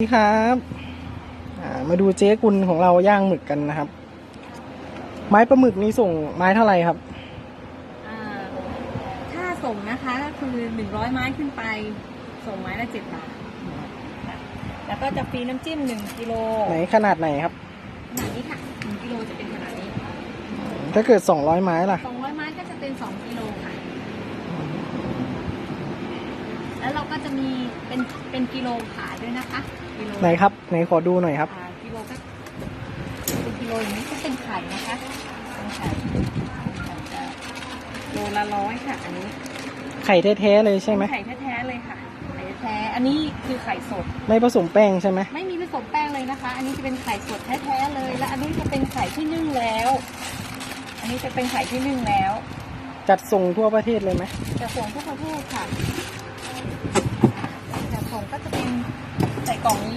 สวัสดีครับอ่ามาดูเจ๊กุลของเราย่างหมึกกันนะครับ ไม้ปลาหมึกนี้ส่งไม้เท่าไหร่ครับอ่าค่าส่งนะคะก็คือหนึ่งร้อยไม้ขึ้นไป ส่งไม้ละเจ็ดบาทค่ะแล้วก็จะฟรีน้ำจิ้มหนึ่งกิโลไหนขนาดไหนครับขนาดนี้ค่ะหนึ่งกิโลจะเป็นขนาดนี้ ถ้าเกิดสองร้อยไม้ล่ะสองร้อยไม้ก็จะเป็นสองกิโลค่ะ แล้วเราก็จะมีเป็นเป็นกิโลขายด้วยนะคะกิโลไหนครับไหนขอดูหน่อยครับ อ่ากิโลก็เป็นกิโลอย่างนี้ก็เป็นไข่นะคะเป็นไข่ไข่จะโลละร้อยค่ะ อันนี้ไข่แท้ๆเลยใช่ไหมไข่แท้ๆเลยค่ะไข่แท้ๆอันนี้คือไข่สด ไม่ผสมแป้งใช่ไหมไม่มีผสมแป้งเลยนะคะ อันนี้จะเป็นไข่สดแท้ๆเลย และอันนี้จะเป็นไข่ที่นึ่งแล้ว อันนี้จะเป็นไข่ที่นึ่งแล้ว จัดส่งทั่วประเทศเลยไหมจะส่งทั่วประเทศค่ะจะส่งก็จะเป็น ใส่กล่องนี้